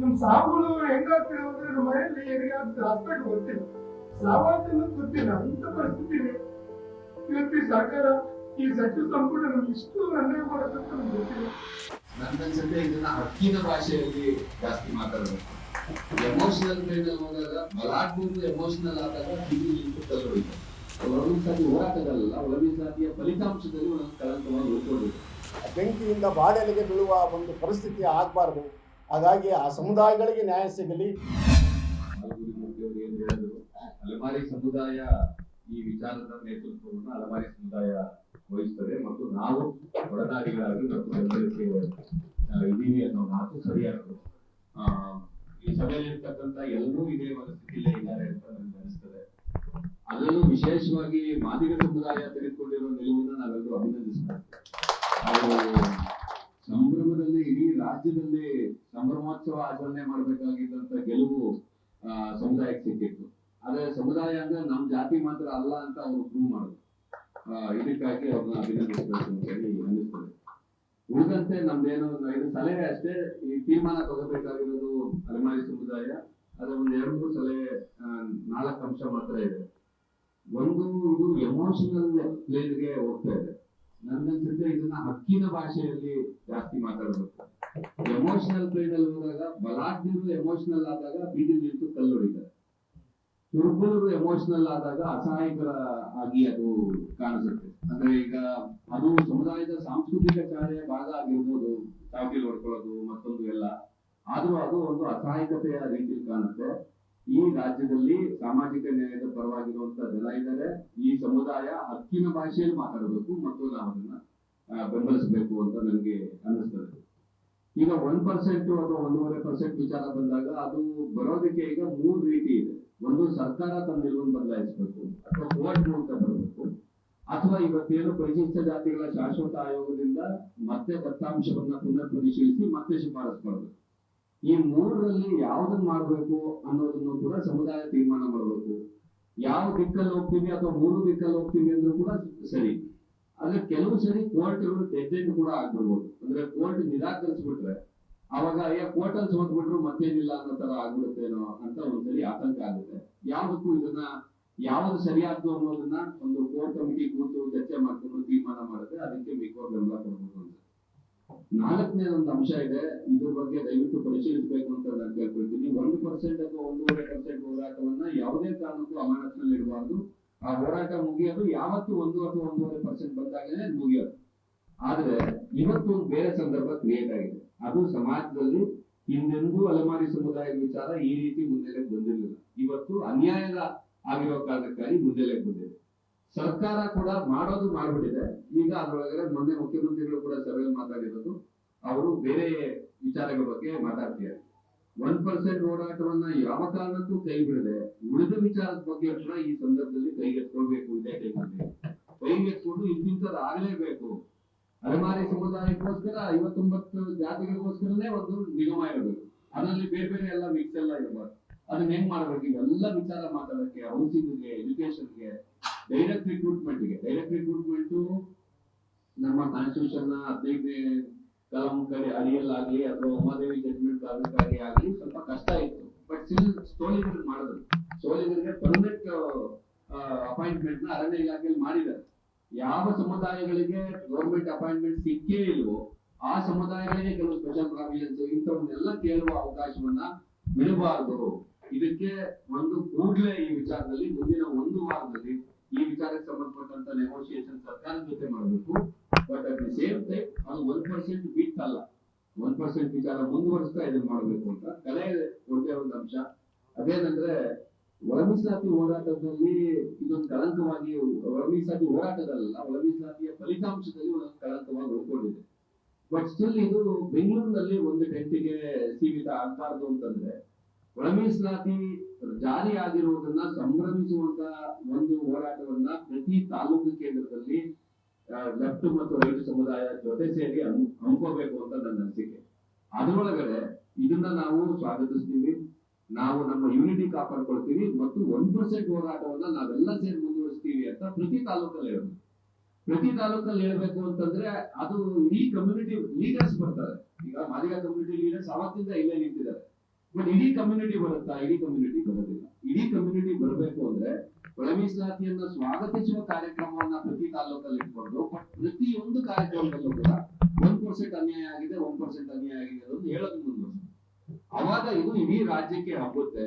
ನಮ್ ಸಾವುಗಳು ಹೆಂಗಾಗ್ತಿದೆ ಅಂದ್ರೆ ನಮ್ಮ ಮನೆಯಲ್ಲಿ ಹಾಸ್ಪಿಟಲ್ ಗೊತ್ತಿಲ್ಲ. ಸಾವಾಗ್ತಿಲ್ಲ ಗೊತ್ತಿಲ್ಲ ಅಂತ ಪರಿಸ್ಥಿತಿ ಇವತ್ತು ಸರ್ಕಾರ ಈ ಸಚಿವ ಸಂಪುಟ ನಮ್ಗೆ ಇಷ್ಟು ಅನ್ಯಾಯ ಮಾಡುತ್ತೆ ಅಂತ ನಮ್ಗೆ ಗೊತ್ತಿಲ್ಲ. ನನ್ಗನ್ಸುತ್ತೆ ಇದನ್ನ ಹಕ್ಕಿನ ಭಾಷೆಯಲ್ಲಿ ಜಾಸ್ತಿ ಮಾತಾಡಬೇಕು ಎಮೋಷನಲ್ ಟ್ರೈನ್ ಹೋದಾಗ ಬಲಾಢ್ಯರು ಎಮೋಷನಲ್ ಆದಾಗ ಇದು ನಿಂತು ಸಾರಿ ಹೋರಾಟಗಳಲ್ಲ ಒಂದೊಂದು ಸಾರಿಯ ಫಲಿತಾಂಶದಲ್ಲಿ ಒಂದೊಂದು ಕಳಂಕವಾಗಿ ಉಳ್ಕೊಂಡಿದೆ. ಬೆಂಕಿಯಿಂದ ಬಾಡಲಿಗೆ ಬೀಳುವ ಒಂದು ಪರಿಸ್ಥಿತಿ ಆಗಬಾರ್ದು. ಹಾಗಾಗಿ ಆ ಸಮುದಾಯಗಳಿಗೆ ನ್ಯಾಯ ಸಿಗಲಿ. ಅಲೆಮಾರಿ ಸಮುದಾಯ ಈ ವಿಚಾರದ ನೇತೃತ್ವವನ್ನು ಅಲೆಮಾರಿ ಸಮುದಾಯ ವಹಿಸ್ತದೆ ಮತ್ತು ನಾವು ಒಡನಾಡಿಗಳಾಗಿ ಮತ್ತು ಬೆಂಬಲಿಸಿ ಇದ್ದೀವಿ ಅನ್ನೋ ಮಾತು ಸರಿಯಾಗ ಈ ಸಭೆಯಲ್ಲಿ ಇರ್ತಕ್ಕಂಥ ಎಲ್ಲರೂ ಇದೇ ಮನಸ್ಥಿತಿಯಲ್ಲೇ ಇದ್ದಾರೆ ಅಂತ ನನಗೆ ಅನಿಸ್ತದೆ. ಅದರಲ್ಲೂ ವಿಶೇಷವಾಗಿ ಮಾದಿಗ ಸಮುದಾಯ ತೆಗೆದುಕೊಂಡಿರೋ ನಿಲುವನ್ನು ನಾವೆಲ್ಲರೂ ಅಭಿನಂದಿಸಬೇಕು ಅವರು ಸಂಭ್ರಮದಲ್ಲಿ ಇಡೀ ರಾಜ್ಯದಲ್ಲಿ ಸಂಭ್ರಮೋತ್ಸವ ಆಚರಣೆ ಮಾಡ್ಬೇಕಾಗಿದ್ದಂತ ಗೆಲುವು ಸಮುದಾಯಕ್ಕೆ ಸಿಕ್ಕಿತ್ತು. ಆದ್ರೆ ಸಮುದಾಯ ಅಂದ್ರೆ ನಮ್ ಜಾತಿ ಮಾತ್ರ ಅಲ್ಲ ಅಂತ ಅವರು ಪ್ರೂವ್ ಮಾಡಿದ್ರು. ಇದಕ್ಕಾಗಿ ಅವ್ರನ್ನ ಅಭಿನಂದಿಸಬೇಕು ಅಂತ ಹೇಳಿ ಅನ್ನಿಸ್ತದೆ. ಉಳಿದಂತೆ ನಮ್ದೇನು ಇದು ಸಲಹೆ ಅಷ್ಟೇ, ಈ ತೀರ್ಮಾನ ತಗೋಬೇಕಾಗಿರೋದು ಅಲೆಮಾರಿ ಸಮುದಾಯ. ಅದ್ರ ಒಂದ್ ಎರಡು ಮೂರು ಸಲಹೆ ನಾಲ್ಕು ಅಂಶ ಮಾತ್ರ ಇದೆ. ಒಂದು ಇದು ಎಮೋಷನಲ್ ಪ್ಲೇನ್ಗೆ ಹೋಗ್ತಾ ಇದೆ. ನನ್ಗನ್ಸುತ್ತೆ ಇದನ್ನ ಹಕ್ಕಿನ ಭಾಷೆಯಲ್ಲಿ ಜಾಸ್ತಿ ಮಾತಾಡಬೇಕು. ಎಮೋಷನಲ್ ಫೀಲ್ಡ್ ಅಲ್ಲಿ ಹೋದಾಗ ಬಲಾಢ್ಯರು ಎಮೋಷನಲ್ ಆದಾಗ ಬೀದಿ ನಿಂತು ಕಲ್ಲೊಡಿತಾರೆ. ದುರ್ಬಲರು ಎಮೋಷನಲ್ ಆದಾಗ ಅಸಹಾಯಕರ ಆಗಿ ಅದು ಕಾಣಿಸುತ್ತೆ. ಅಂದ್ರೆ ಈಗ ಅದು ಸಮುದಾಯದ ಸಾಂಸ್ಕೃತಿಕ ಕಾರ್ಯ ಭಾಗ ಆಗಿರ್ಬೋದು, ಚಾಕಿಲ್ ಹೊಡ್ಕೊಳ್ಳೋದು ಮತ್ತೊಂದು ಎಲ್ಲ. ಆದ್ರೂ ಅದು ಒಂದು ಅಸಹಾಯಕತೆಯ ರೀತಿಯಲ್ಲಿ ಕಾಣುತ್ತೆ. ಈ ರಾಜ್ಯದಲ್ಲಿ ಸಾಮಾಜಿಕ ನ್ಯಾಯದ ಪರವಾಗಿರುವಂತ ಜನ ಇದ್ದಾರೆ. ಈ ಸಮುದಾಯ ಹಕ್ಕಿನ ಭಾಷೆಯಲ್ಲಿ ಮಾತಾಡಬೇಕು ಮತ್ತು ನಾವು ಅದನ್ನ ಬೆಂಬಲಿಸಬೇಕು ಅಂತ ನನಗೆ ಅನ್ನಿಸ್ತದೆ. ಈಗ ಒನ್ ಪರ್ಸೆಂಟ್ ಅಥವಾ ಒಂದೂವರೆ ಪರ್ಸೆಂಟ್ ವಿಚಾರ ಬಂದಾಗ ಅದು ಬರೋದಕ್ಕೆ ಈಗ ಮೂರು ರೀತಿ ಇದೆ. ಒಂದು ಸರ್ಕಾರ ತನ್ನ ನಿಲುವನ್ನು ಬದಲಾಯಿಸಬೇಕು ಅಥವಾ ಕೋರ್ಟ್ ಮೂಲಕ ಬರಬೇಕು. ಅಥವಾ ಇವತ್ತೇನು ಪರಿಶಿಷ್ಟ ಜಾತಿಗಳ ಶಾಶ್ವತ ಆಯೋಗದಿಂದ ಮತ್ತೆ ದತ್ತಾಂಶವನ್ನ ಪುನರ್ ಪರಿಶೀಲಿಸಿ ಮತ್ತೆ ಶಿಫಾರಸು ಮಾಡಬೇಕು. ಈ ಮೂರರಲ್ಲಿ ಯಾವ್ದನ್ನ ಮಾಡ್ಬೇಕು ಅನ್ನೋದನ್ನು ಕೂಡ ಸಮುದಾಯ ತೀರ್ಮಾನ ಮಾಡಬೇಕು. ಯಾವ ದಿಕ್ಕಲ್ಲಿ ಹೋಗ್ತೀವಿ ಅಥವಾ ಮೂರು ದಿಕ್ಕಲ್ಲಿ ಹೋಗ್ತೀವಿ ಅಂದ್ರೂ ಕೂಡ ಸರಿ. ಆದ್ರೆ ಕೆಲವು ಸರಿ ಕೋರ್ಟ್ಗಳು ಡೆಡ್ ಕೂಡ ಆಗ್ಬಿಡ್ಬೋದು. ಅಂದ್ರೆ ಕೋರ್ಟ್ ನಿರಾಕರಿಸ್ಬಿಟ್ರೆ ಅವಾಗ ಅಯ್ಯ ಕೋರ್ಟ್ ಅಲ್ಲಿ ಸೋತ್ಬಿಟ್ರು ಮತ್ತೇನಿಲ್ಲ ಅನ್ನೋ ತರ ಆಗ್ಬಿಡುತ್ತೇನೋ ಅಂತ ಒಂದ್ಸರಿ ಆತಂಕ ಆಗುತ್ತೆ. ಯಾವ್ದಕ್ಕೂ ಇದನ್ನ, ಯಾವ್ದು ಸರಿಯಾದ್ದು ಅನ್ನೋದನ್ನ ಒಂದು ಕೋರ್ಟ್ ಕಮಿಟಿ ಕೂತು ಚರ್ಚೆ ಮಾಡ್ಕೊಂಡು ತೀರ್ಮಾನ ಮಾಡಿದ್ರೆ ಅದಕ್ಕೆ ಬೇಕೋ ಬೆಂಬಲ ಕೊಡ್ಬೋದು ಅಂತ. ನಾಲ್ಕನೇ ಒಂದು ಅಂಶ ಇದೆ, ಇದ್ರ ಬಗ್ಗೆ ದಯವಿಟ್ಟು ಪರಿಶೀಲಿಸಬೇಕು ಅಂತ ನಾನು ಕೇಳ್ಕೊಳ್ತೀನಿ. ಒಂದು ಪರ್ಸೆಂಟ್ ಅಥವಾ ಒಂದೂವರೆ ಪರ್ಸೆಂಟ್ ಹೋರಾಟವನ್ನ ಯಾವುದೇ ಕಾರಣಕ್ಕೂ ಅಮಾನತ್ನಲ್ಲಿ ಇಡಬಾರ್ದು ಆ ಹೋರಾಟ ಮುಗಿಯೋದು, ಯಾವತ್ತು ಒಂದು ಅಥವಾ ಒಂದೂವರೆ ಪರ್ಸೆಂಟ್ ಬಂದಾಗಲೇ ಮುಗಿಯೋದು. ಆದ್ರೆ, ಇವತ್ತು ಒಂದು ಬೇರೆ ಸಂದರ್ಭ ಕ್ರಿಯೇಟ್ ಆಗಿದೆ. ಅದು ಸಮಾಜದಲ್ಲಿ ಹಿಂದೆಂದೂ ಅಲೆಮಾರಿ ಸಮುದಾಯದ ವಿಚಾರ ಈ ರೀತಿ ಮುನ್ನೆಲೆಗೆ ಬಂದಿರಲಿಲ್ಲ. ಇವತ್ತು ಅನ್ಯಾಯದ ಆಗಿರೋ ಕಾರಣಕ್ಕಾಗಿ ಮುನ್ನೆಲೆಗೆ ಬಂದಿದೆ. ಸರ್ಕಾರ ಕೂಡ ಮಾಡೋದು ಮಾಡ್ಬಿಟ್ಟಿದೆ. ಈಗ ಅದರೊಳಗಡೆ ಮೊನ್ನೆ ಮುಖ್ಯಮಂತ್ರಿಗಳು ಕೂಡ ಸಭೆಯಲ್ಲಿ ಮಾತಾಡಿರೋದು ಅವರು ಬೇರೆ ವಿಚಾರಗಳ ಬಗ್ಗೆ ಮಾತಾಡ್ತಿದ್ದಾರೆ. ಒನ್ ಪರ್ಸೆಂಟ್ ಹೋರಾಟವನ್ನ ಯಾವ ಕಾರಣಕ್ಕೂ ಕೈ ಬಿಡದೆ ಉಳಿದ ವಿಚಾರದ ಬಗ್ಗೆ ಕೂಡ ಈ ಸಂದರ್ಭದಲ್ಲಿ ಕೈಗೆತ್ಕೊಳ್ಬೇಕು ಇದೇ ಟೈಮಲ್ಲಿ ಕೈಗೆತ್ಕೊಂಡು ಇಂತಿಂತದ್ದು ಆಗಲೇಬೇಕು. ಅಲೆಮಾರಿ ಸಮುದಾಯಕ್ಕೋಸ್ಕರ ಐವತ್ತೊಂಬತ್ತು ಜಾತಿಗಳಿಗೋಸ್ಕರನೇ ಒಂದು ನಿಗಮ ಇರಬೇಕು. ಅದರಲ್ಲಿ ಬೇರೆ ಬೇರೆ ಎಲ್ಲ ಮಿಕ್ಸ್ ಎಲ್ಲ ಇರಬಾರ್ದು ಅದನ್ನ ಹೆಂಗ್ ಮಾಡ್ಬೇಕು? ಇವೆಲ್ಲ ವಿಚಾರ ಮಾತಾಡಕ್ಕೆ ಹೌಸಿಂಗ್ಗೆ ಎಜುಕೇಶನ್ಗೆ ಡೈರೆಕ್ಟ್ ರಿಕ್ರೂಟ್ಮೆಂಟ್ಗೆ ಡೈರೆಕ್ಟ್ ರಿಕ್ರೂಟ್ಮೆಂಟ್ ನಮ್ಮ ಕಾನ್ಸ್ಟಿಟ್ಯೂಷನ್ ಹದಿನೈದನೇ ಕಲಂ ಕಡೆ ಅಡಿಯಲ್ಲಾಗ್ಲಿ ಅಥವಾ ಉಮಾದೇವಿ ಜಡ್ಜ್ಮೆಂಟ್ ಕಾರಣಕ್ಕಾಗಿ ಆಗ್ಲಿ ಸ್ವಲ್ಪ ಕಷ್ಟ ಇತ್ತು. ಬಟ್ ಸ್ಟಿಲ್ ಸೋಲಿಗರಿಗೆ ಮಾಡಿದ್ರು. ಸೋಲಿಗರಿಗೆ ಪರ್ಮನೆಂಟ್ ಅಪಾಯಿಂಟ್ಮೆಂಟ್ನ ಅರಣ್ಯ ಇಲಾಖೆಯಲ್ಲಿ ಮಾಡಿದ್ದಾರೆ. ಯಾವ ಸಮುದಾಯಗಳಿಗೆ ಗೌರ್ಮೆಂಟ್ ಅಪಾಯಿಂಟ್ಮೆಂಟ್ ಸಿಕ್ಕೇ ಇಲ್ವೋ, ಆ ಸಮುದಾಯಗಳಿಗೆ ಕೆಲವು ಸ್ಪೆಷಲ್ ಪ್ರಾವಿಷನ್ಸ್ ಇಂಥವನ್ನೆಲ್ಲ ಕೇಳುವ ಅವಕಾಶವನ್ನ ಬಿಡಬಾರದು. ಇದಕ್ಕೆ ಒಂದು ಕೂಡಲೇ ಈ ವಿಚಾರದಲ್ಲಿ ಮುಂದಿನ ಒಂದು ವಾರದಲ್ಲಿ ಈ ವಿಚಾರಕ್ಕೆ ಸಂಬಂಧಪಟ್ಟಂತ ನೆಗೋಸಿಯೇಷನ್ ಸರ್ಕಾರದ ಜೊತೆ ಮಾಡಬೇಕು. But at the same time ಅದು ಒನ್ ಪರ್ಸೆಂಟ್ ಬಿಟ್ ಅಲ್ಲ ಒನ್ ಪರ್ಸೆಂಟ್ ವಿಚಾರ ಮುಂದುವರಿಸ್ತಾ ಇದನ್ನ ಮಾಡಬೇಕು ಅಂತ. ಕಲೆ ಒಳ್ಳೆ ಒಂದು ಅಂಶ. ಅದೇನಂದ್ರೆ, ಒಳಮೀಸಲಾತಿ ಹೋರಾಟದಲ್ಲಿ ಇದೊಂದು ಕಳಂಕವಾಗಿ, ಒಳಮೀಸಲಾತಿ ಹೋರಾಟದಲ್ಲ, ಒಳಮೀಸಲಾತಿಯ ಫಲಿತಾಂಶದಲ್ಲಿ ಒಂದೊಂದು ಕಳಂಕವಾಗಿ ಉಳ್ಕೊಂಡಿದೆ. ಬಟ್ ಸ್ಟಿಲ್ ಇದು ಬೆಂಗಳೂರಿನಲ್ಲಿ ಒಂದು ಟೆಂಟಿಗೆ ಸೀಮಿತ ಆಗ್ಬಾರ್ದು ಅಂತಂದ್ರೆ, ಒಳಮೀಸಲಾತಿ ಜಾರಿ ಆಗಿರುವುದನ್ನ ಸಂಭ್ರಮಿಸುವಂತ ಒಂದು ಹೋರಾಟವನ್ನ ಪ್ರತಿ ತಾಲೂಕು ಕೇಂದ್ರದಲ್ಲಿ ಲೆಫ್ಟ್ ಮತ್ತು ರೈಟ್ ಸಮುದಾಯ ಜೊತೆ ಸೇರಿ ಅನ್ ಹಮ್ಕೋಬೇಕು ಅಂತ ನನ್ನ ಅನಿಸಿಕೆ. ಅದರೊಳಗಡೆ ಇದನ್ನ ನಾವು ಸ್ವಾಗತಿಸ್ತೀವಿ. ನಾವು ನಮ್ಮ ಯೂನಿಟಿ ಕಾಪಾಡ್ಕೊಳ್ತೀವಿ ಮತ್ತು ಒನ್ ಪರ್ಸೆಂಟ್ ಹೋರಾಟವನ್ನ ನಾವೆಲ್ಲ ಸೇರಿ ಮುಂದುವರಿಸ್ತೀವಿ ಅಂತ ಪ್ರತಿ ತಾಲೂಕಲ್ಲಿ ಹೇಳ್ಬೇಕು. ಪ್ರತಿ ತಾಲೂಕಲ್ಲಿ ಹೇಳ್ಬೇಕು ಅಂತಂದ್ರೆ ಅದು ಇಡೀ ಕಮ್ಯುನಿಟಿ ಲೀಡರ್ಸ್ ಬರ್ತಾರೆ. ಈಗ ಮಾದಿಗ ಕಮ್ಯುನಿಟಿ ಲೀಡರ್ಸ್ ಅವತ್ತಿಂದ ಇಲ್ಲೇ ನಿಂತಿದ್ದಾರೆ. ಬಟ್ ಇಡೀ ಕಮ್ಯುನಿಟಿ ಬರುತ್ತಾ? ಇಡೀ ಕಮ್ಯುನಿಟಿ ಬರೋದಿಲ್ಲ. ಇಡೀ ಕಮ್ಯುನಿಟಿ ಬರಬೇಕು ಅಂದ್ರೆ ಒಳ ಮೀಸಲಾತಿಯನ್ನ ಸ್ವಾಗತಿಸುವ ಕಾರ್ಯಕ್ರಮವನ್ನ ಪ್ರತಿ ತಾಲೂಕಲ್ಲಿ ಇಟ್ಕೊಂಡು ಪ್ರತಿಯೊಂದು ಕಾರ್ಯಕ್ರಮದಲ್ಲೂ ಕೂಡ ಒಂದ್ ಪರ್ಸೆಂಟ್ ಅನ್ಯಾಯ ಆಗಿದೆ, ಒಂದ್ ಪರ್ಸೆಂಟ್ ಅನ್ಯಾಯ ಆಗಿದೆ ಅನ್ನೋದು ಹೇಳೋದು ಮುಂದುವರ್ಸ ಅವಾಗ ಇದು ಇಡೀ ರಾಜ್ಯಕ್ಕೆ ಹಬ್ಬುತ್ತೆ.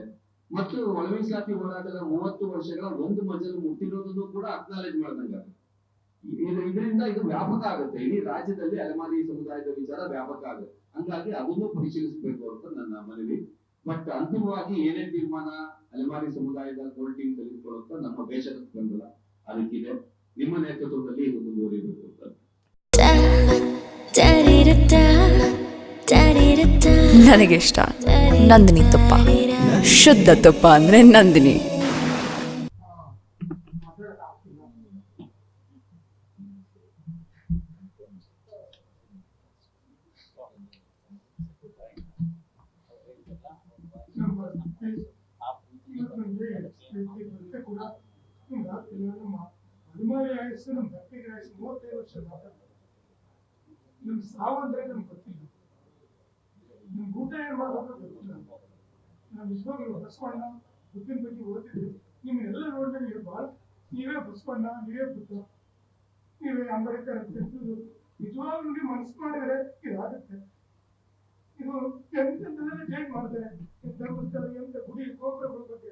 ಮತ್ತು ಒಳ ಮೀಸಲಾತಿ ಹೋರಾಟದ ಮೂವತ್ತು ವರ್ಷಗಳ ಒಂದು ಮಜಲು ಮುಟ್ಟಿರೋದನ್ನು ಕೂಡ ಅಕ್ನಾಲೇಜ್ ಮಾಡ್ದಂಗ ಇದರಿಂದ ಇದು ವ್ಯಾಪಕ ಆಗುತ್ತೆ. ಇಡೀ ರಾಜ್ಯದಲ್ಲಿ ಅಲೆಮಾರಿ ಸಮುದಾಯದ ವಿಚಾರ ವ್ಯಾಪಕ ಆಗುತ್ತೆ. ಹಂಗಾಗಿ ಅದನ್ನು ಪರಿಶೀಲಿಸಬೇಕು ಅಂತ ನನ್ನ ಮನವಿ. ಬಟ್ ಅಂತಿಮವಾಗಿ ಏನೇ ತೀರ್ಮಾನ? ಅಲೆಮಾರಿ ಸಮುದಾಯದ ಕೋರ್ಟಿಂಗ್ ತೆಗೆದುಕೊಳ್ಳುತ್ತಾ ನಮ್ಮ ದೇಶದ ಬೆಂಬಲ ಅದಕ್ಕಿದೆ ನಿಮ್ಮ ನೇತೃತ್ವದಲ್ಲಿ ಇದು ಮುಂದುವರಿಬೇಕು ಅಂತ. ನನಗೆ ಇಷ್ಟ ನಂದಿನಿ ತುಪ್ಪ. ಶುದ್ಧ ತುಪ್ಪ ಅಂದ್ರೆ ನಂದಿನಿ. ನಮ್ಮ ಕೂಡ ನಮ್ಮ ನಮ್ಮ ವರ್ಷ ಮಾತಾಡ್ತಾರೆ ನಮ್ ಸಾವು ಅಂದ್ರೆ ನಮ್ಗೆ ಗೊತ್ತಿಲ್ಲ ನಮ್ ಊಟ ಗೊತ್ತಿಲ್ಲ ಬಗ್ಗೆ ನೀವು ಬಸ್ಕೊಂಡ ನೀವೇ ಬುದ್ಧ ನೀವೇ ಅಂಬೇಡ್ಕರ್ ಅಂತ. ನಿಜವಾಗ್ಲೂ ನೀವು ಮನಸ್ಸು ಮಾಡಿದ್ರೆ ಇದಾಗುತ್ತೆ ಇದು ಎಂತೆಂತೆಲ್ಲ ಚೇಂಜ್ ಮಾಡ್ತಾರೆ. ಧರ್ಮಸ್ಥಳ ಎಂತ ಗುಡಿ ಗೋಪುರಗಳ ಬಗ್ಗೆ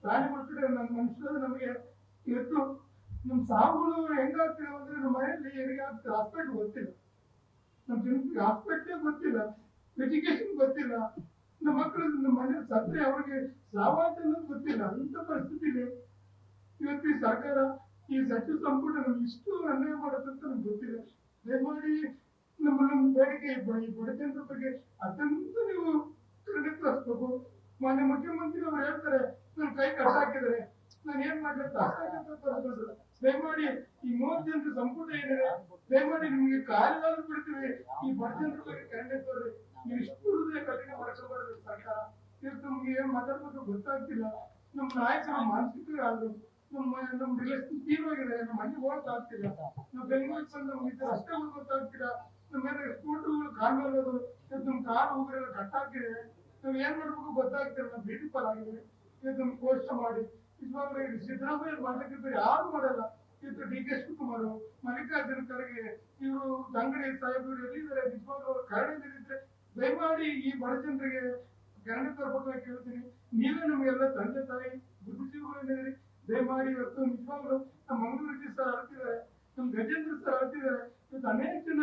ಪ್ರಾಣಿ ಮಾಡ್ತಿದ್ರೆ ನನ್ನ ಮನುಷ್ಯರು ನಮಗೆ ಇವತ್ತು ನಮ್ಮ ಸಾವುಗಳು ಹೆಂಗಾಗ್ತಿವೆ ಅಂದ್ರೆ ನಮ್ಮ ಮನೆಯಲ್ಲಿ ಇವರಿಗೆ ಹಾಸ್ಪಿಟ್ಲ್ ಗೊತ್ತಿಲ್ಲ. ನಮ್ಮ ಜನಕ್ಕೆ ಹಾಸ್ಪಿಟ್ಲೇ ಗೊತ್ತಿಲ್ಲ. ಎಜುಕೇಶನ್ ಗೊತ್ತಿಲ್ಲ. ನಮ್ಮ ಮಕ್ಕಳು ನಮ್ಮ ಮನೆಯಲ್ಲಿ ಸತ್ತರೆ ಅವ್ರಿಗೆ ಸಾವಾತ ಗೊತ್ತಿಲ್ಲ. ಅಂತ ಪರಿಸ್ಥಿತಿ ಇದೆ ಇವತ್ತು ಸರ್ಕಾರ ಈ ಸಚಿವ ಸಂಪುಟ ನಮ್ಗೆ ಇಷ್ಟು ಅನ್ಯಾಯ ಮಾಡುತ್ತಂತ ನಮ್ಗೆ ಗೊತ್ತಿಲ್ಲ. ದಯಮಾಡಿ ನಮ್ಮ ನಮ್ಮ ಬೇಡಿಕೆ ಬಡತನದ ಬಗ್ಗೆ ಅತ್ಯಂತ ನೀವು ಕರುಣೆ ತೋರಿಸ್ಬೇಕು. ಮಾನ್ಯ ಮುಖ್ಯಮಂತ್ರಿ ಅವರು ಹೇಳ್ತಾರೆ, ನನ್ನ ಕೈ ಕಟ್ಟಾಕಿದ್ದಾರೆ. ನಾನು ಏನ್ ಮಾಡ್ಲಿಕ್ಕೆ ದಯಮಾಡಿ ಈ ಮೂವತ್ತು ಜನರ ಸಂಪುಟ ಏನಿದೆ, ದಯಮಾಡಿ ನಿಮ್ಗೆ ಕಾಲಿಲಾದ್ರೂ ಬಿಡ್ತೀವಿ. ಈ ಬಡತನದ ಬಗ್ಗೆ ತೋರಿ ನೀವು ಇಷ್ಟು ಹೃದಯ ಕಠಿಣ ಮಾಡ್ಕೋಬಾರ್ದು ಸರ್ಕಾರ. ಇದು ನಮ್ಗೆ ಏನ್ ಮಾತಾಡ್ಬೇಕು ಗೊತ್ತಾಗ್ತಿಲ್ಲ. ನಮ್ಮ ನಾಯಕರ ಮಾನಸಿಕ ಆದ್ರು ನಮ್ಮ ನಮ್ಮ ರಿಲೇಷನ್ ತೀವ್ರವಾಗಿದೆ. ನಮ್ಮ ಮನೆಗೆ ಹೋಗಕ್ ಆಗ್ತಿಲ್ಲ. ನಾವು ಬೆಂಗಳೂರಿಗೆ ಬಂದು ಅಷ್ಟೇ ಗೊತ್ತಾಗ್ತಿಲ್ಲ ಮೇಲೆ ಸ್ಕೂಟರ್ಗಳು ಕಾಲ್ ಮೇಲೆ ನಮ್ಮ ಕಾರ್ ಹೋಗಿರೋ ಕಟ್ಟಾಕಿದೆ ನಾವು ಏನ್ ಮಾಡ್ಬೇಕು ಗೊತ್ತಾಗ್ತಿರಲ್ಲ ನಾವು ಬ್ಯೂಟಿ ಪಾಲ್ ಆಗಿದೆ. ಇವತ್ತು ನಮ್ಮ ಕೋಶ ಮಾಡಿ. ನಿಜವಾಗ್ಲೂ ಇದು ಸಿದ್ದರಾಮಯ್ಯ ಮಾಡ್ಲಿಕ್ಕೆ ಯಾರು ಮಾಡಲ್ಲ. ಇದು ಡಿ ಕೆ ಶಿವಕುಮಾರ್ ಮಲ್ಲಿಕಾರ್ಜುನ ಖರ್ಗೆ, ಇವರು ದಂಗಡಿ ಸಾಹೇಬರು ಎಲ್ಲಿದ್ದಾರೆ? ನಿಜವಾಗ್ಲೂ ಅವ್ರ ಕರಡಿ ಇದ್ರೆ ದಯಮಾಡಿ ಈ ಬಡ ಜನರಿಗೆ ಕರಡಿ ತರಬೇಕಾಗಿ ಕೇಳ್ತೀನಿ. ನೀವೇ ನಮಗೆಲ್ಲ ತಂದೆ ತಾಯಿ ಬುದ್ಧಿಜೀವಿಗಳಿದ್ದೀರಿ ದಯಮಾಡಿ ಇವತ್ತು ನಿಜವಾಗ್ಲೂ ನಮ್ಮ ಮಂಗಳೂರು ಸರ್ ಅಳ್ತಿದ್ದಾರೆ. ನಮ್ಮ ಗಜೇಂದ್ರ ಸರ್ ಅಳ್ತಿದ್ದಾರೆ. ಇವತ್ತು ಅನೇಕ ಜನ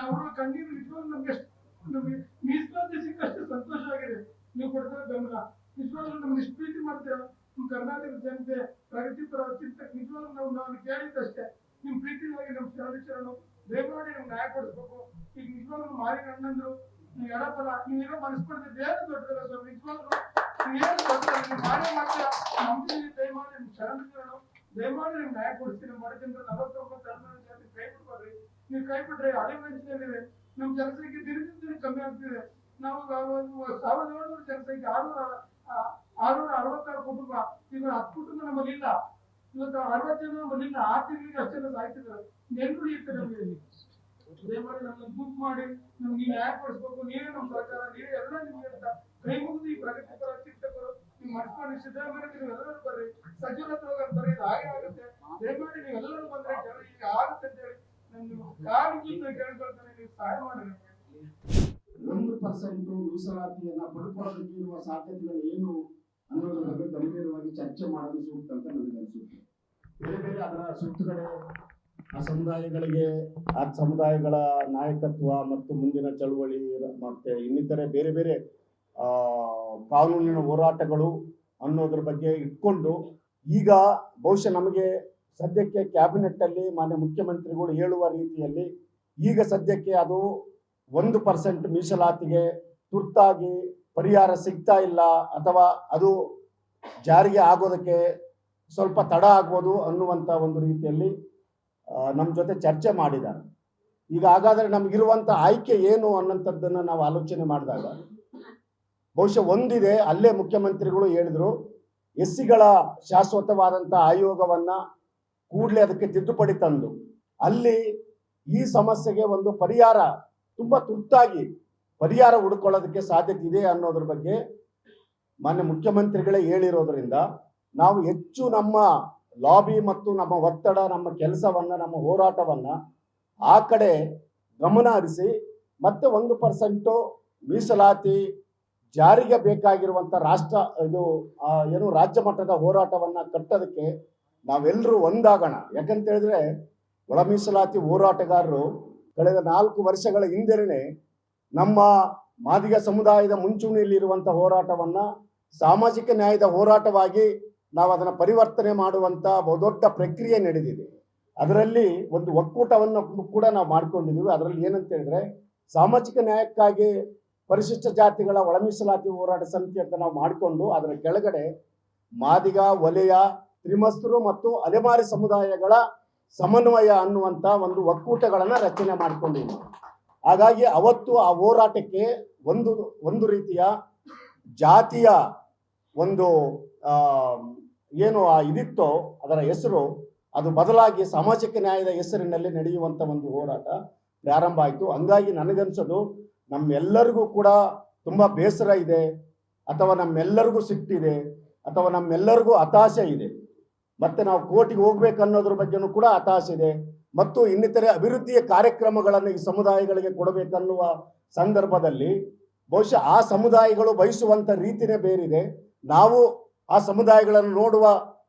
ಅವರ ಕಣ್ಣೀರು ನಿಜವಾಗ್ಲೂ ನಮ್ಗೆ ನಮ್ಗೆ ಮೀಸಲಾತಿ ಸಿಕ್ಕಷ್ಟು ಸಂತೋಷ ಆಗಿದೆ. ನೀವು ಕೊಡ್ತಾರೆ ಬೆಂಬಲ ನಿಜವಾಗ್ಲೂ ನಮ್ಗೆ ಇಷ್ಟು ಪ್ರೀತಿ ಮಾಡ್ತೀರಾ? ನಮ್ಮ ಕರ್ನಾಟಕದ ಜನತೆ ಪ್ರಗತಿಪರ ಚಿಂತಕ ನಿಜವಾಗ್ಲೂ ನಾವು ನಾನು ಕೇಳಿದ್ದಷ್ಟೇ ನಿಮ್ ಪ್ರೀತಿಯಾಗಿ ನಮ್ಮ ಶರಣು ದಯಮಾಡಿ ನಮ್ಗೆ ನ್ಯಾಯ ಕೊಡಿಸ್ಬೇಕು. ಈಗ ನಿಜವಾಗ್ಲೂ ಮಾರಿ ಅಣ್ಣಂದ್ರು ನೀವು ಎಡಪಲ ನೀವೇನೋ ಮನಸ್ಸು ಪಡೆದಿದ್ದು ಏನು ದೊಡ್ಡದಲ್ಲ ಸರ್ ನಿಜವಾಗ್ಲೂ ನೀವೇನು ದೊಡ್ಡದಲ್ಲ? ನೀವು ಮಾಡೇ ಮಾಡ್ತೀರಾ? ನಮ್ಗೆ ದಯಮಾಡಿ ನಿಮ್ಮ ಶರಣು ದಯಮಾಡಿ ನಿಮ್ಗೆ ನ್ಯಾಯ ಕೊಡಿಸ್ತೀನಿ ನಮ್ಮ ಬಡಜನರ ನಲವತ್ತೊಂಬತ್ತು ಹದಿನೈದು ಜಾತಿ ಕೈ ಬಿಡ್ಬಾರ್ರಿ ನೀವು ಕೈ ಬಿಟ್ರೆ ಹಳೆ ಮೆಣಸಿನಲ್ಲಿದೆ ನಮ್ಮ ಜನಸಂಖ್ಯೆ ದಿನದಿಂದ ದಿನ ಕಮ್ಮಿ ಆಗ್ತಿದೆ. ನಾವು ಸಾವಿರದ ಏಳ್ನೂರು ಜನಸಂಖ್ಯೆ, ಆರ್ನೂರ ಆರುನೂರ ಅರವತ್ತಾರು ಕುಟುಂಬ ಈಗ ಹತ್ತು ಕುಟುಂಬ ನಮ್ಮಲ್ಲಿ ಇವತ್ತು ಅರವತ್ತು ಜನ ನಮ್ಮಲ್ಲಿ ಇಲ್ಲ ಆರು ತಿಂಗಳಿಗೆ ಅಷ್ಟೆಲ್ಲ ಸಾಯ್ತಿದ್ದಾರೆ ನೆನ್ರು ಇರ್ತಾರೆ ನಮಗೆ ದಯಮಾಡಿ ಗುಂಪು ಮಾಡಿ, ನಮ್ಗೆ ನ್ಯಾಯ ಕೊಡಿಸ್ಬೇಕು ನೀವೇ ನಮ್ಮ ಸರ್ಕಾರ, ನೀವೇ ಎಲ್ಲ ನಿಮ್ಗೆ ಅಂತ ಕೈ ಮುಗಿದು ಈ ಪ್ರಗತಿಪರ ಚಿಂತಕರು ನೀವು ಮನಸ್ಸು ಸಿದ್ದರಾಮಯ್ಯ ನೀವು ಎಲ್ಲರೂ ಬರ್ರಿ. ಸಚಿವರ ಹತ್ರ ಬರ್ರಿ. ಹಾಗೆ ಆಗುತ್ತೆ. ದಯಮಾಡಿ ನೀವು ಎಲ್ಲರೂ ಬಂದ್ರೆ ಜನ ಈಗ ಆಗುತ್ತೆ ಅಂತ ಹೇಳಿ ಒಂದು ಪರ್ಸೆಂಟ್ ಮೀಸಲಾತಿಯನ್ನ ಪಡ್ಕೊಳ್ಳೋದಕ್ಕೆ ಇರುವ ಸಾಧ್ಯತೆಗಳು ಏನು ಅನ್ನೋದ್ರ ಬಗ್ಗೆ ಗಂಭೀರವಾಗಿ ಚರ್ಚೆ ಮಾಡಲು ಸೂಕ್ತ ಅಂತ ನನಗೆ ಅನಿಸುತ್ತೆ. ಬೇರೆ ಬೇರೆ ಅದರ ಸುತ್ತುಗಳು ಆ ಸಮುದಾಯಗಳಿಗೆ, ಆ ಸಮುದಾಯಗಳ ನಾಯಕತ್ವ ಮತ್ತು ಮುಂದಿನ ಚಳುವಳಿ ಮತ್ತೆ ಇನ್ನಿತರೆ ಬೇರೆ ಬೇರೆ, ಆ, ಕಾನೂನಿನ ಹೋರಾಟಗಳು ಅನ್ನೋದ್ರ ಬಗ್ಗೆ ಇಟ್ಕೊಂಡು ಈಗ ಬಹುಶಃ ನಮಗೆ ಸದ್ಯಕ್ಕೆ ಕ್ಯಾಬಿನೆಟ್ ಅಲ್ಲಿ ಮಾನ್ಯ ಮುಖ್ಯಮಂತ್ರಿಗಳು ಹೇಳುವ ರೀತಿಯಲ್ಲಿ ಈಗ ಸದ್ಯಕ್ಕೆ ಅದು ಒಂದು ಪರ್ಸೆಂಟ್ ಮೀಸಲಾತಿಗೆ ತುರ್ತಾಗಿ ಪರಿಹಾರ ಸಿಗ್ತಾ ಇಲ್ಲ ಅಥವಾ ಅದು ಜಾರಿಗೆ ಆಗೋದಕ್ಕೆ ಸ್ವಲ್ಪ ತಡ ಆಗ್ಬೋದು ಅನ್ನುವಂಥ ಒಂದು ರೀತಿಯಲ್ಲಿ ನಮ್ಮ ಜೊತೆ ಚರ್ಚೆ ಮಾಡಿದ್ದಾರೆ. ಈಗ ಹಾಗಾದರೆ ನಮಗಿರುವಂಥ ಆಯ್ಕೆ ಏನು ಅನ್ನೋಂಥದ್ದನ್ನು ನಾವು ಆಲೋಚನೆ ಮಾಡಿದಾಗ, ಬಹುಶಃ ಒಂದಿದೆ, ಅಲ್ಲೇ ಮುಖ್ಯಮಂತ್ರಿಗಳು ಹೇಳಿದ್ರು ಎಸ್ ಸಿಗಳ ಶಾಶ್ವತವಾದಂಥ ಆಯೋಗವನ್ನ ಕೂಡಲೇ ಅದಕ್ಕೆ ತಿದ್ದುಪಡಿ ತಂದು, ಅಲ್ಲಿ ಈ ಸಮಸ್ಯೆಗೆ ಒಂದು ಪರಿಹಾರ, ತುಂಬಾ ತುರ್ತಾಗಿ ಪರಿಹಾರ ಹುಡ್ಕೊಳ್ಳೋದಕ್ಕೆ ಸಾಧ್ಯತೆ ಇದೆ ಅನ್ನೋದ್ರ ಬಗ್ಗೆ ಮಾನ್ಯ ಮುಖ್ಯಮಂತ್ರಿಗಳೇ ಹೇಳಿರೋದ್ರಿಂದ ನಾವು ಹೆಚ್ಚು ನಮ್ಮ ಲಾಬಿ ಮತ್ತು ನಮ್ಮ ಒತ್ತಡ, ನಮ್ಮ ಕೆಲಸವನ್ನ, ನಮ್ಮ ಹೋರಾಟವನ್ನ ಆ ಕಡೆ ಗಮನ ಹರಿಸಿ, ಮತ್ತೆ ಒಂದು ಪರ್ಸೆಂಟು ಮೀಸಲಾತಿ ಜಾರಿಗೆ ಬೇಕಾಗಿರುವಂತ ರಾಷ್ಟ್ರ, ಇದು ಏನು ರಾಜ್ಯ ಮಟ್ಟದ ಹೋರಾಟವನ್ನ ಕಟ್ಟೋದಕ್ಕೆ ನಾವೆಲ್ಲರೂ ಒಂದಾಗೋಣ. ಯಾಕಂತ ಹೇಳಿದ್ರೆ ಒಳ ಮೀಸಲಾತಿ ಹೋರಾಟಗಾರರು ಕಳೆದ ನಾಲ್ಕು ವರ್ಷಗಳ ಹಿಂದೆನೆ ನಮ್ಮ ಮಾದಿಗ ಸಮುದಾಯದ ಮುಂಚೂಣಿಯಲ್ಲಿರುವಂಥ ಹೋರಾಟವನ್ನ ಸಾಮಾಜಿಕ ನ್ಯಾಯದ ಹೋರಾಟವಾಗಿ ನಾವು ಅದನ್ನು ಪರಿವರ್ತನೆ ಮಾಡುವಂತ ಬಹುದೊಡ್ಡ ಪ್ರಕ್ರಿಯೆ ನಡೆದಿದೆ. ಅದರಲ್ಲಿ ಒಂದು ಒಕ್ಕೂಟವನ್ನು ಕೂಡ ನಾವು ಮಾಡ್ಕೊಂಡಿದ್ದೀವಿ. ಅದರಲ್ಲಿ ಏನಂತ ಹೇಳಿದ್ರೆ ಸಾಮಾಜಿಕ ನ್ಯಾಯಕ್ಕಾಗಿ ಪರಿಶಿಷ್ಟ ಜಾತಿಗಳ ಒಳ ಮೀಸಲಾತಿ ಹೋರಾಟ ಸಮಿತಿ ಅಂತ ನಾವು ಮಾಡಿಕೊಂಡು ಅದರ ಕೆಳಗಡೆ ಮಾದಿಗ ವಲಯ ತ್ರಿಮಸ್ತರು ಮತ್ತು ಅಲೆಮಾರಿ ಸಮುದಾಯಗಳ ಸಮನ್ವಯ ಅನ್ನುವಂತ ಒಂದು ಒಕ್ಕೂಟಗಳನ್ನ ರಚನೆ ಮಾಡಿಕೊಂಡಿದ್ದೆ ಹಾಗಾಗಿ ಅವತ್ತು ಆ ಹೋರಾಟಕ್ಕೆ ಒಂದು ಒಂದು ರೀತಿಯ ಜಾತಿಯ ಒಂದು ಏನು ಆ ಇದಿತ್ತೋ ಅದರ ಹೆಸರು, ಅದು ಬದಲಾಗಿ ಸಾಮಾಜಿಕ ನ್ಯಾಯದ ಹೆಸರಿನಲ್ಲಿ ನಡೆಯುವಂತ ಒಂದು ಹೋರಾಟ ಪ್ರಾರಂಭ ಆಯಿತು. ಹಂಗಾಗಿ ನನಗನ್ಸೋದು ನಮ್ಮೆಲ್ಲರಿಗೂ ಕೂಡ ತುಂಬಾ ಬೇಸರ ಇದೆ, ಅಥವಾ ನಮ್ಮೆಲ್ಲರಿಗೂ ಸಿಟ್ಟಿದೆ, ಅಥವಾ ನಮ್ಮೆಲ್ಲರಿಗೂ ಹತಾಶೆ ಇದೆ. ಮತ್ತೆ ನಾವು ಕೋರ್ಟಿಗೆ ಹೋಗ್ಬೇಕು ಅನ್ನೋದ್ರ ಬಗ್ಗೆನೂ ಕೂಡ ಹತಾಶೆ ಇದೆ. ಮತ್ತು ಇನ್ನಿತರೆ ಅಭಿವೃದ್ಧಿಯ ಕಾರ್ಯಕ್ರಮಗಳನ್ನು ಈ ಸಮುದಾಯಗಳಿಗೆ ಕೊಡಬೇಕನ್ನುವ ಸಂದರ್ಭದಲ್ಲಿ ಬಹುಶಃ ಆ ಸಮುದಾಯಗಳು ಬಯಸುವಂತ ರೀತಿನೇ ಬೇರಿದೆ. ನಾವು ಆ ಸಮುದಾಯಗಳನ್ನು ನೋಡುವ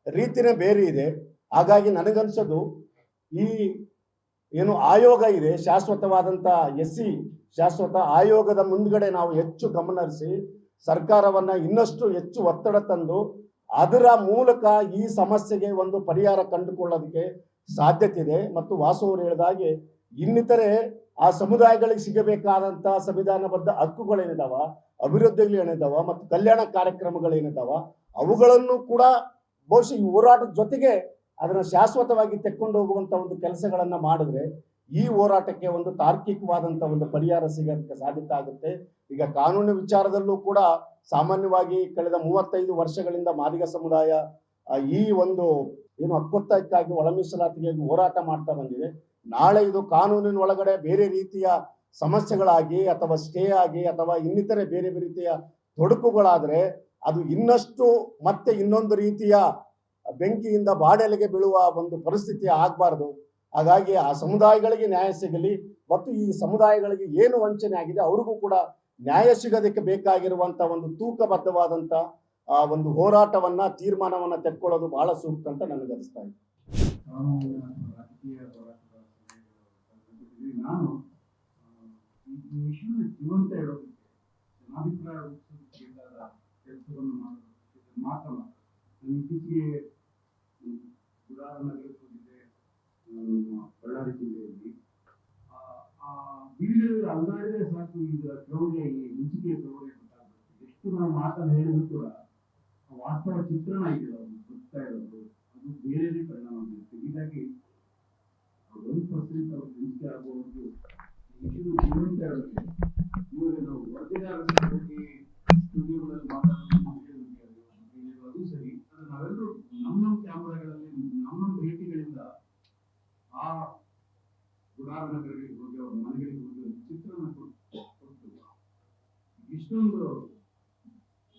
ರೀತಿನೇ ಬೇರೆ ಇದೆ ಹಾಗಾಗಿ ನನಗನ್ಸೋದು ಈ ಏನು ಆಯೋಗ ಇದೆ ಶಾಶ್ವತವಾದಂತ ಎಸ್ ಶಾಶ್ವತ ಆಯೋಗದ ಮುಂದ್ಗಡೆ ನಾವು ಹೆಚ್ಚು ಗಮನ ಸರ್ಕಾರವನ್ನ ಇನ್ನಷ್ಟು ಹೆಚ್ಚು ಒತ್ತಡ ತಂದು ಅದರ ಮೂಲಕ ಈ ಸಮಸ್ಯೆಗೆ ಒಂದು ಪರಿಹಾರ ಕಂಡುಕೊಳ್ಳೋದಕ್ಕೆ ಸಾಧ್ಯತೆ ಇದೆ ಮತ್ತು ವಾಸು ಅವರು ಹೇಳಿದ ಹಾಗೆ ಇನ್ನಿತರೆ ಆ ಸಮುದಾಯಗಳಿಗೆ ಸಿಗಬೇಕಾದಂತಹ ಸಂವಿಧಾನಬದ್ಧ ಹಕ್ಕುಗಳೇನಿದಾವ ಅಭಿವೃದ್ಧಿಗಳೇನಿದಾವ ಮತ್ತು ಕಲ್ಯಾಣ ಕಾರ್ಯಕ್ರಮಗಳೇನಿದಾವ ಅವುಗಳನ್ನು ಕೂಡ ಬಹುಶಃ ಈ ಹೋರಾಟದ ಜೊತೆಗೆ ಅದನ್ನು ಶಾಶ್ವತವಾಗಿ ತೆಕ್ಕೊಂಡು ಹೋಗುವಂತ ಒಂದು ಕೆಲಸಗಳನ್ನ ಮಾಡಿದ್ರೆ ಈ ಹೋರಾಟಕ್ಕೆ ಒಂದು ತಾರ್ಕಿಕವಾದಂತ ಒಂದು ಪರಿಹಾರ ಸಿಗೋದಕ್ಕೆ ಸಾಧ್ಯತೆ ಆಗುತ್ತೆ. ಈಗ ಕಾನೂನು ವಿಚಾರದಲ್ಲೂ ಕೂಡ ಸಾಮಾನ್ಯವಾಗಿ ಕಳೆದ ಮೂವತ್ತೈದು ವರ್ಷಗಳಿಂದ ಮಾದಿಗ ಸಮುದಾಯ ಈ ಒಂದು ಏನು ಹಕ್ಕೊತ್ತಾಯಕ್ಕಾಗಿ ಒಳ ಮೀಸಲಾತಿಗೆ ಹೋರಾಟ ಮಾಡ್ತಾ ಬಂದಿದೆ. ನಾಳೆ ಇದು ಕಾನೂನಿನ ಒಳಗಡೆ ಬೇರೆ ರೀತಿಯ ಸಮಸ್ಯೆಗಳಾಗಿ ಅಥವಾ ಸ್ಟೇ ಆಗಿ ಅಥವಾ ಇನ್ನಿತರೆ ಬೇರೆ ಬೇರೆ ರೀತಿಯ ತೊಡಕುಗಳಾದ್ರೆ ಅದು ಇನ್ನಷ್ಟು ಮತ್ತೆ ಇನ್ನೊಂದು ರೀತಿಯ ಬೆಂಕಿಯಿಂದ ಬಾಡೆಲೆಗೆ ಬೀಳುವ ಒಂದು ಪರಿಸ್ಥಿತಿ ಆಗಬಾರ್ದು. ಹಾಗಾಗಿ ಆ ಸಮುದಾಯಗಳಿಗೆ ನ್ಯಾಯ ಸಿಗಲಿ, ಮತ್ತು ಈ ಸಮುದಾಯಗಳಿಗೆ ಏನು ವಂಚನೆ ಆಗಿದೆ ಅವ್ರಿಗೂ ಕೂಡ ನ್ಯಾಯ ಸಿಗೋದಕ್ಕೆ ಬೇಕಾಗಿರುವಂತ ಒಂದು ತೂಕಬದ್ಧವಾದಂತ, ಆ ಒಂದು ಹೋರಾಟವನ್ನ, ತೀರ್ಮಾನವನ್ನ ತೆಕ್ಕೊಳ್ಳೋದು ಬಹಳ ಸೂಕ್ತ ಅಂತ ನನಗೆ ಅನಿಸ್ತಾ ಇದೆ. ನಾನು ಬಳ್ಳಾರಿ ಜಿಲ್ಲೆಯಲ್ಲಿ ಬೀದಿಯಲ್ಲಿ ಅಲ್ಲಾಡಿದ್ರೆ ಸಾಕು ಈಗ ಕ್ರೌರ್ಯ ಈ ಹಂಚಿಕೆಯ ಕ್ರೌರ್ಯ ಗೊತ್ತಾಗ್ಬಿಡುತ್ತೆ ಎಷ್ಟು ನಾವು ಮಾತನ್ನು ಹೇಳಿದ್ರು ಕೂಡ ವಾಸ್ತವ ಚಿತ್ರಣ ಇದೆಯಲ್ಲ ಅವ್ರು ಬದುಕ್ತಾ ಇರೋದು, ಅದು ಬೇರೆಯೇ ಪರಿಣಾಮ ಬೀರುತ್ತೆ. ಹೀಗಾಗಿ ಒಂದು ಪರ್ಸೆಂಟ್ ಅವ್ರು ಹಂಚಿಕೆ ಆಗುವವರೆಗೂ ಇದು ಜೀವಂತ ಇರೋದಕ್ಕೆ ಇವಾಗ ನಾವು ಹೋಗಿ ಸ್ಟುಡಿಯೋಗಳಲ್ಲಿ ಮಾತಾಡೋದು ಹೇಳಿದ್ರು ಅದು ಸರಿ ಆದ್ರೆ ನಾವೆಲ್ಲರೂ ನಮ್ಮ ನಮ್ಮ ಕ್ಯಾಮರಾಗಳಲ್ಲಿ ನಮ್ಮ ನಮ್ಮ ಭೇಟಿಗಳಿಂದ ಆ ಗುಡಾರ ನಗರಗಳಿಗೆ ಹೋಗಿ ಅವ್ರ ಮನೆಗಳಿಗೆ ಹೋಗಿ ಒಂದು ಚಿತ್ರಣ ಕೊಟ್ಟು ಕೊಟ್ಟು ಇಷ್ಟೊಂದು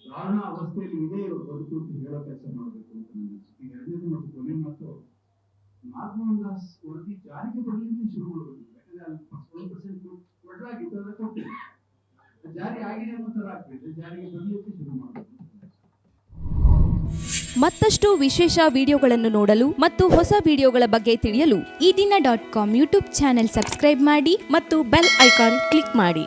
ದಾರುಣ ಅವಸ್ಥೆಯಲ್ಲಿ ಇದೆ ಇವ್ರ ಬದುಕು ಅಂತ ಹೇಳೋ ಅನಿಸಿಕೆ ಎರಡನೇದು ಮತ್ತು ಕೊನೆ ಮತ್ತು ನಾಗಮೋಹನ್ ದಾಸ್ ವರದಿ ಜಾರಿಗೆ ಬರಲಿಕ್ಕೆ ಶುರು ಮಾಡಬೇಕು ಯಾಕಂದ್ರೆ ಅಲ್ಲಿ ಒಂದು ಪರ್ಸೆಂಟ್ ಕೊಡಲಾಗಿತ್ತು ಜಾರಿ ಆಗಿದೆ ಅನ್ನೋ ಆಗ್ತದೆ ಜಾರಿಗೆ ಬರಲಿಕ್ಕೆ ಶುರು ಮಾಡಬೇಕು ಮತ್ತಷ್ಟು ವಿಶೇಷ ವಿಡಿಯೋಗಳನ್ನು ನೋಡಲು ಮತ್ತು ಹೊಸ ವಿಡಿಯೋಗಳ ಬಗ್ಗೆ ತಿಳಿಯಲು Ee Dina dot com YouTube channel subscribe ಮಾಡಿ ಮತ್ತು ಬೆಲ್ ಐಕಾನ್ ಕ್ಲಿಕ್ ಮಾಡಿ.